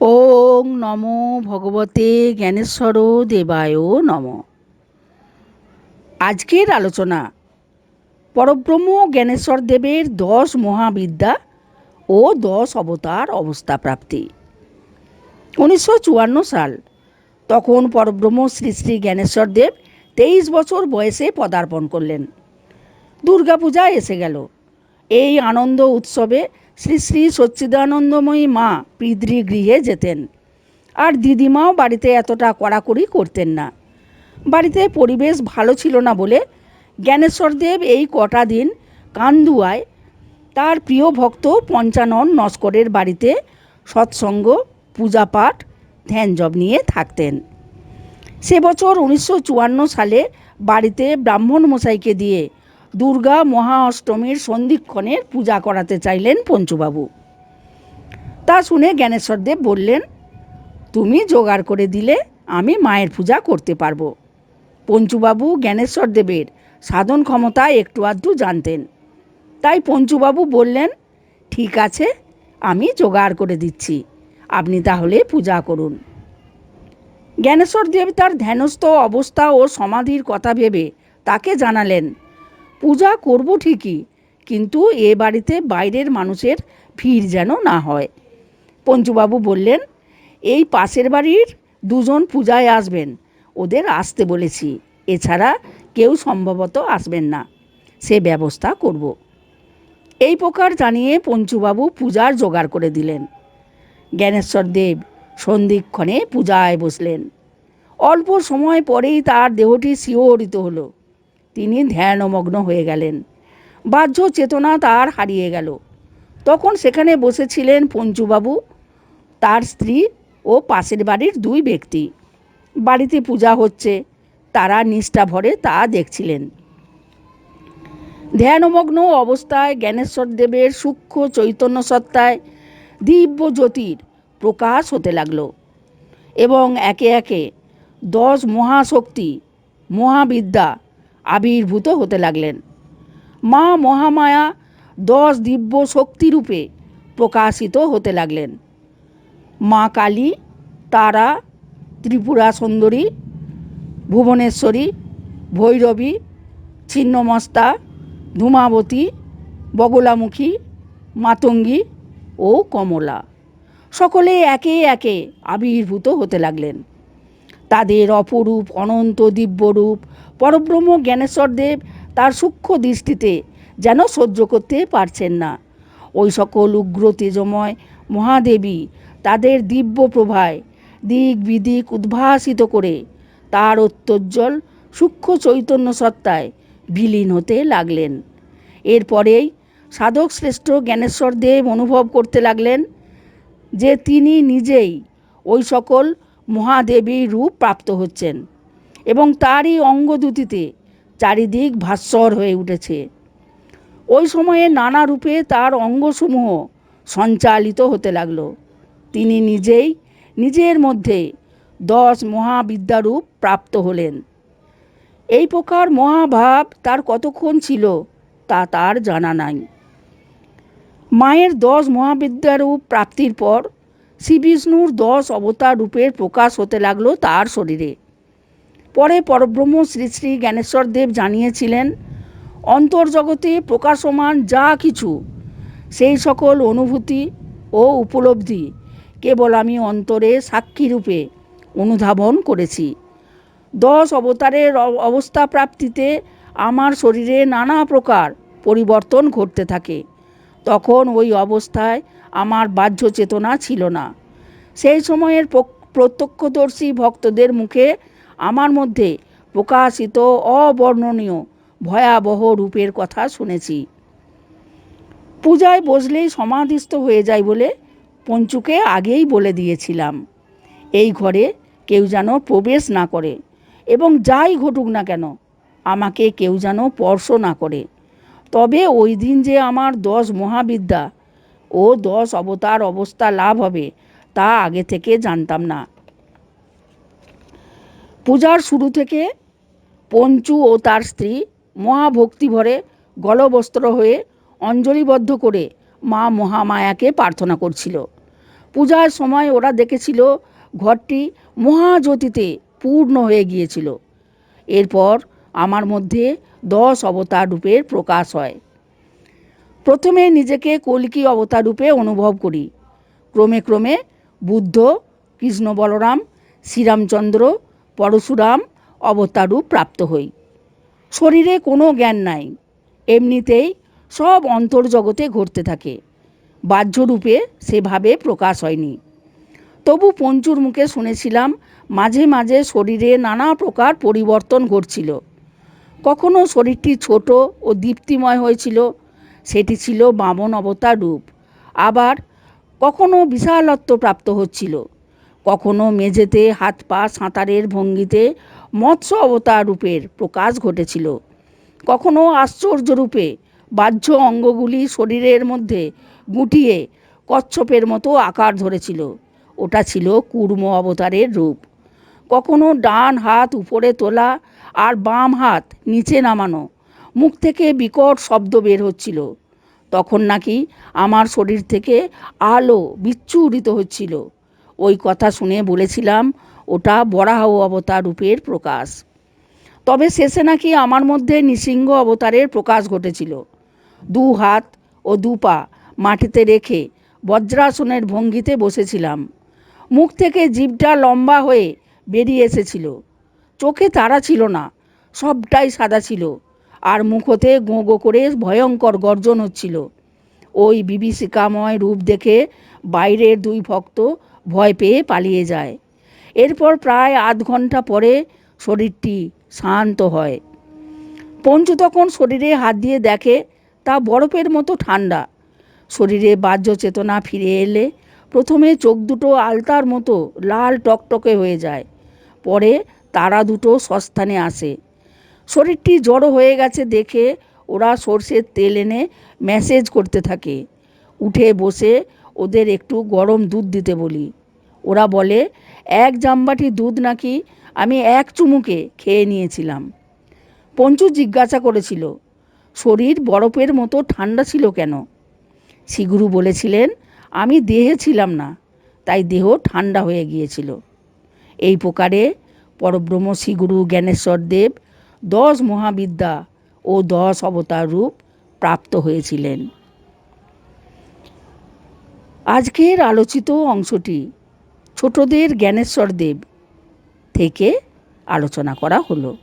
ওং নমো ভগবতে জ্ঞানেশ্বর দেবায় নম। আজকের আলোচনা, পরব্রহ্ম জ্ঞানেশ্বর দেবের দশ মহাবিদ্যা ও দশ অবতার অবস্থা প্রাপ্তি। উনিশশো চুয়ান্ন সাল, তখন পরব্রহ্ম শ্রী শ্রী জ্ঞানেশ্বর দেব তেইশ বছর বয়সে পদার্পণ করলেন। দুর্গাপূজা এসে গেল। এই আনন্দ উৎসবে শ্রী শ্রী সচ্চিদানন্দময়ী মা পিতৃগৃহে যেতেন। আর দিদিমাও বাড়িতে এতটা কড়াকড়ি করতেন না। বাড়িতে পরিবেশ ভালো ছিল না বলে জ্ঞানেশ্বরদেব এই কটা দিন কান্দুয়ায় তার প্রিয় ভক্ত পঞ্চানন নস্করের বাড়িতে সৎসঙ্গ, পূজাপাঠ ধ্যানজব নিয়ে থাকতেন। সে বছর উনিশশো চুয়ান্ন সালে বাড়িতে ব্রাহ্মণ মশাইকে দিয়ে দুর্গা মহা অষ্টমীর সন্ধিক্ষণের পূজা করাতে চাইলেন পঞ্চুবাবু। তা শুনে জ্ঞানেশ্বরদেব বললেন, তুমি জোগাড় করে দিলে আমি মায়ের পূজা করতে পারব। পঞ্চুবাবু জ্ঞানেশ্বর দেবের সাধন ক্ষমতা একটু আধটু জানতেন। তাই পঞ্চুবাবু বললেন, ঠিক আছে, আমি জোগাড় করে দিচ্ছি, আপনি তাহলে পূজা করুন। জ্ঞানেশ্বর দেব তার ধ্যানস্থ অবস্থা ও সমাধির কথা ভেবে তাকে জানালেন পূজা করব ঠিকই, কিন্তু এ বাড়িতে বাইরের মানুষের ভিড় যেন না হয়। পঞ্চুবাবু বললেন, এই পাশের বাড়ির দুজন পূজায় আসবেন, ওদের আসতে বলেছি, এছাড়া কেউ সম্ভবত আসবেন না, সে ব্যবস্থা করব। এই প্রকার জানিয়ে পঞ্চুবাবু পূজার জোগাড় করে দিলেন। জ্ঞানেশ্বর দেব সন্ধিক্ষণে পূজায় বসলেন। অল্প সময় পরেই তার দেহটি শিহরিত হলো। তিনি ধ্যানমগ্ন হয়ে গেলেন। বাহ্য চেতনা তার হারিয়ে গেল। তখন সেখানে বসেছিলেন পঞ্চুবাবু, তার স্ত্রী ও পাশের বাড়ির দুই ব্যক্তি। বাড়িতে পূজা হচ্ছে, তারা নিষ্ঠা ভরে তা দেখছিলেন। ধ্যানমগ্ন অবস্থায় জ্ঞানেশ্বর দেবের সূক্ষ্ম চৈতন্য সত্তায় দিব্য জ্যোতির প্রকাশ হতে লাগল এবং একে একে দশ মহাশক্তি, মহাবিদ্যা আবির্ভূত হতে লাগলেন। মা মহামায়া দশ দিব্য শক্তিরূপে প্রকাশিত হতে লাগলেন। মা কালী, তারা, ত্রিপুরা সুন্দরী, ভুবনেশ্বরী, ভৈরবী, ছিন্নমস্তা, ধূমাবতী, বগলামুখী, মাতঙ্গী ও কমলা। সকলে একে একে আবির্ভূত হতে লাগলেন। তাদের অপরূপ, অনন্ত দিব্যরূপ। পরব্রহ্ম জ্ঞানেশ্বর দেব তার সূক্ষ্ম দৃষ্টিতে যেন সহ্য করতে পারছেন না। ওই সকল উগ্র তেজময় মহাদেবী তাদের দিব্য প্রভায়, দিক বিদিক উদ্ভাসিত করে তার অত্যজ্জ্বল সূক্ষ্ম চৈতন্য সত্তায় বিলীন হতে লাগলেন। এরপরেই সাধক শ্রেষ্ঠ জ্ঞানেশ্বর দেব অনুভব করতে লাগলেন যে তিনি নিজেই ওই সকল মহাদেবী রূপ প্রাপ্ত হচ্ছেন এবং তারই অঙ্গদুতিতে চারিদিক ভাস্বর হয়ে উঠেছে। ওই সময়ে নানা রূপে তার অঙ্গসমূহ সঞ্চালিত হতে লাগল। তিনি নিজেই, নিজের মধ্যে দশ মহাবিদ্যারূপ প্রাপ্ত হলেন। এই প্রকার মহাভাব তার কতক্ষণ ছিল তা তার জানা নাই। মায়ের দশ মহাবিদ্যারূপ প্রাপ্তির পর শ্রী বিষ্ণুর দশ অবতার রূপের প্রকাশ হতে লাগল তার শরীরে। পরে পরব্রহ্ম শ্রী শ্রী জ্ঞানেশ্বর দেব জানিয়েছিলেন, অন্তর্জগতে প্রকাশমান যা কিছু, সেই সকল অনুভূতি ও উপলব্ধি কেবল আমি অন্তরে সাক্ষী রূপে অনুধাবন করেছি। দশ অবতারের অবস্থা প্রাপ্তিতে আমার শরীরে নানা প্রকার পরিবর্তন ঘটতে থাকে। তখন ওই অবস্থায় আমার বাহ্য চেতনা ছিল না। সেই সময়ের প্রত্যক্ষদর্শী ভক্তদের মুখে আমার মধ্যে প্রকাশিত অবর্ণনীয় ভয়াবহ রূপের কথা শুনেছি। পূজায় বসলেই সমাধিস্থ হয়ে যায় বলে পঞ্চুকে আগেই বলে দিয়েছিলাম, এই ঘরে কেউ যেন প্রবেশ না করে এবং যাই ঘটুক না কেন, আমাকে কেউ যেন স্পর্শ না করে। তবে ওই দিন যে আমার দশ মহাবিদ্যা ও দশ অবতার অবস্থা লাভ হবে, তা আগে থেকে জানতাম না। পূজার শুরু থেকে পঞ্চু ও তার স্ত্রী মহাভক্তি ভরে গলবস্ত্র হয়ে অঞ্জলিবদ্ধ করে মা মহামায়াকে প্রার্থনা করছিল। পূজার সময় ওরা দেখেছিল ঘরটি মহাজ্যোতিতে পূর্ণ হয়ে গিয়েছিল। এরপর আমার মধ্যে দশ অবতার রূপের প্রকাশ হয়। প্রথমে নিজেকে কল্কি অবতার রূপে অনুভব করি। ক্রমে ক্রমে বুদ্ধ, কৃষ্ণ বলরাম, শ্রীরামচন্দ্র, পরশুরাম অবতার রূপ প্রাপ্ত হই। শরীরে কোনো জ্ঞান নাই। এমনিতেই সব অন্তর্জগতে ঘটতে থাকে। বাহ্যরূপে সেভাবে প্রকাশ হয়নি। তবু পঞ্চুর মুখে শুনেছিলাম, মাঝে মাঝে শরীরে নানা প্রকার পরিবর্তন ঘটছিল। কখনো শরীরটি ছোট ও দীপ্তিময় হয়েছিল সেটি ছিল বামন অবতার রূপ। আবার কখনো বিশালত্ব প্রাপ্ত হচ্ছিল। কখনো মেঝেতে হাত পা সাঁতারের ভঙ্গিতে মৎস্য অবতার রূপের প্রকাশ ঘটেছিল। কখনো আশ্চর্য রূপে বাহ্য অঙ্গগুলি শরীরের মধ্যে গুটিয়ে কচ্ছপের মতো আকার ধরেছিল। ওটা ছিল কুর্ম অবতারের রূপ। কখনো ডান হাত উপরে তোলা আর বাম হাত নিচে নামানো। মুখ থেকে বিকট শব্দ বের হচ্ছিল। তখন নাকি আমার শরীর থেকে আলো বিচ্ছুরিত হচ্ছিল। ওই কথা শুনে বলেছিলাম, ওটা বরাহ অবতার রূপের প্রকাশ। তবে শেষে নাকি আমার মধ্যে নৃসিংহ অবতারের প্রকাশ ঘটেছিল। দু হাত ও দু পা মাটিতে রেখে বজ্রাসনের ভঙ্গিতে বসেছিলাম। মুখ থেকে জিভটা লম্বা হয়ে বেরিয়ে এসেছিল। চোখে তারা ছিল না, সবটাই সাদা ছিল। আর মুখতে গোঁ গো করে ভয়ঙ্কর গর্জন হচ্ছিল। ওই বিভীষিকাময় রূপ দেখে বাইরের দুই ভক্ত ভয় পেয়ে পালিয়ে যায়। এরপর প্রায় আধ ঘণ্টা পরে শরীরটি শান্ত হয়। পঞ্চু তখন শরীরে হাত দিয়ে দেখে, তা বরফের মতো ঠান্ডা। শরীরে বাহ্য চেতনা ফিরে এলে প্রথমে চোখ দুটো আলতার মতো লাল টকটকে হয়ে যায়, পরে তারা দুটো সস্থানে আসে। শরীরটি জড়ো হয়ে গেছে দেখে ওরা সর্ষের তেল এনে ম্যাসেজ করতে থাকে। উঠে বসে ওদের একটু গরম দুধ দিতে বলি। ওরা বলে, এক জামবাটি দুধ নাকি আমি এক চুমুকে খেয়ে নিয়েছিলাম। পঞ্চু জিজ্ঞাসা করেছিল, শরীর বরফের মতো ঠান্ডা ছিল কেন? শিগুরু বলেছিলেন, আমি দেহে ছিলাম না, তাই দেহ ঠান্ডা হয়ে গিয়েছিল। এই প্রকারে পরব্রহ্ম শ্রীগুরু জ্ঞানেশ্বর দেব দশ মহাবিদ্যা ও দশ অবতার রূপ প্রাপ্ত হয়েছিলেন। আজকের আলোচিত অংশটি ছোটদের জ্ঞানেশ্বর দেব থেকে আলোচনা করা হলো।